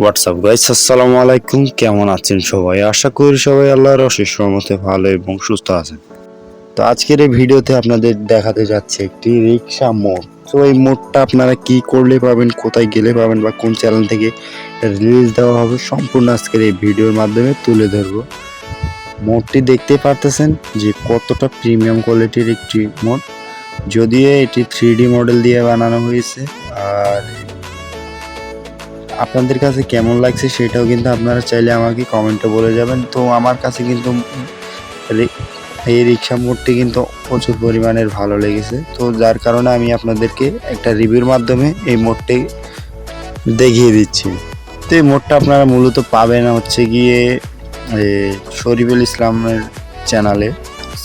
WhatsApp guys আসসালামু আলাইকুম কেমন আছেন সবাই? আশা করি সবাই আল্লাহর অশেষ রহমতে ভালো এবং সুস্থ আছেন। তো আজকের এই ভিডিওতে আপনাদের দেখাতে যাচ্ছে একটি রিক্সা মোড়। তো এই মোড়টা আপনারা কি করলে পাবেন, কোথায় গেলে পাবেন বা কোন চ্যানেল থেকে রিলিজ দেওয়া হবে, সম্পূর্ণ আজকের এই ভিডিওর মাধ্যমে তুলে ধরবো। মোড়টি দেখতে পারতেছেন যে কতটা প্রিমিয়াম কোয়ালিটির একটি মোড়। যদিও এটি থ্রি ডি মডেল দিয়ে বানানো হয়েছে, আর আপনাদের কাছে কেমন লাগছে সেটাও কিন্তু আপনারা চাইলে আমাকে কমেন্টে বলে যাবেন। তো আমার কাছে কিন্তু এই রিক্সা মোডটি কিন্তু প্রচুর পরিমাণের ভালো লেগেছে। তো যার কারণে আমি আপনাদেরকে একটা রিভিউর মাধ্যমে এই মোডটি দেখিয়ে দিচ্ছি। তো এই মোডটা আপনারা মূলত পাবেন হচ্ছে গিয়ে শরীফুল ইসলামের চ্যানেলে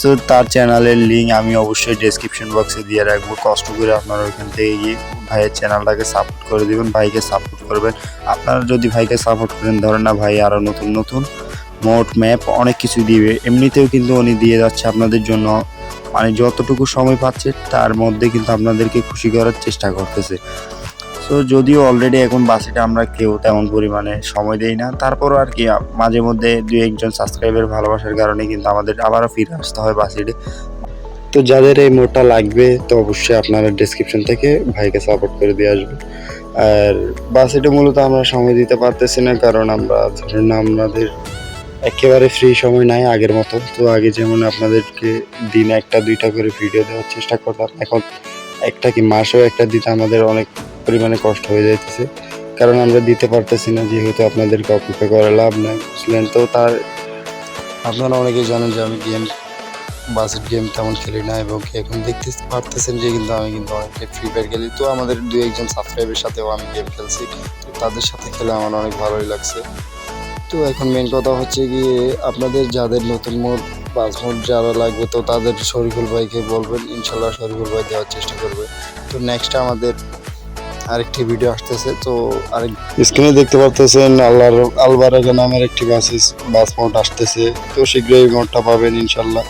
তো তার চ্যানেলের লিঙ্ক আমি অবশ্যই ডেসক্রিপশন বক্সে দিয়ে রাখব। কষ্ট করে আপনারা ওইখান থেকে গিয়ে ভাইয়ের চ্যানেলটাকে সাপোর্ট করে দেবেন, ভাইকে সাপোর্ট করবেন। আপনারা যদি ভাইকে সাপোর্ট করেন, ধরেন না ভাই আরও নতুন নতুন মোট ম্যাপ অনেক কিছু দিবে। এমনিতেও কিন্তু উনি দিয়ে যাচ্ছে আপনাদের জন্য। মানে যতটুকু সময় পাচ্ছে, তার মধ্যে কিন্তু আপনাদেরকে খুশি করার চেষ্টা করতেছে। তো যদিও অলরেডি এখন বাসিটা আমরা কেউ তেমন পরিমাণে সময় দেই না। তারপরও আর কি, মাঝে মধ্যে দুই একজন সাবস্ক্রাইবের ভালোবাসার কারণে কিন্তু আমাদের আবারও ফিরে আসতে হয় বাসিটে তো যাদের এই মোডটা লাগবে, তো অবশ্যই আপনারা ডেসক্রিপশন থেকে ভাইকে সাপোর্ট করে দিয়ে আসবেন। আর বাসিটে মূলত আমরা সময় দিতে পারতেছি না, কারণ আমরা ধরুন আমাদের একেবারে ফ্রি সময় নাই আগের মতো। তো আগে যেমন আপনাদেরকে দিনে একটা, দুইটা করে ভিডিও দেওয়ার চেষ্টা করতাম, এখন একটা কি মাসেও একটা দিতে আমাদের অনেক পরিমাণে কষ্ট হয়ে যাইতেছে। কারণ আমরা দিতে পারতেছি না, যেহেতু আপনাদেরকে অপেক্ষা করে লাভ নাই, বুঝলেন? তো তার আপনারা অনেকেই জানেন যে আমি গেম, বাসের গেম তেমন খেলি না এবং এখন দেখতে পারতেছেন যে কিন্তু আমি কিন্তু অনেকটাই ফ্রি ফায়ার খেলি। তো আমাদের দু একজন সাবস্ক্রাইবের সাথেও আমি গেম খেলছি। তো তাদের সাথে খেলে আমার অনেক ভালোই লাগছে। তো এখন মেন কথা হচ্ছে গিয়ে আপনাদের যাদের নতুন মোড মোড যারা লাগবে, তো তাদের শরীফুল ভাইকে বলবেন। ইনশাল্লাহ শরীফুল ভাই দেওয়ার চেষ্টা করবে। তো নেক্সট আমাদের আরেকটি ভিডিও আসতেছে, তো আরেক স্ক্রিনে দেখতে পারতেছেন আল্লাহর আলবারাগা নামের একটি বাস বাস মোট আসতেছে। তো শীঘ্রই এই মোডটা পাবেন ইনশাল্লাহ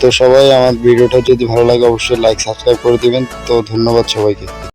তো সবাই আমার ভিডিওটা যদি ভালো লাগে, অবশ্যই লাইক সাবস্ক্রাইব করে দিবেন। তো ধন্যবাদ সবাইকে।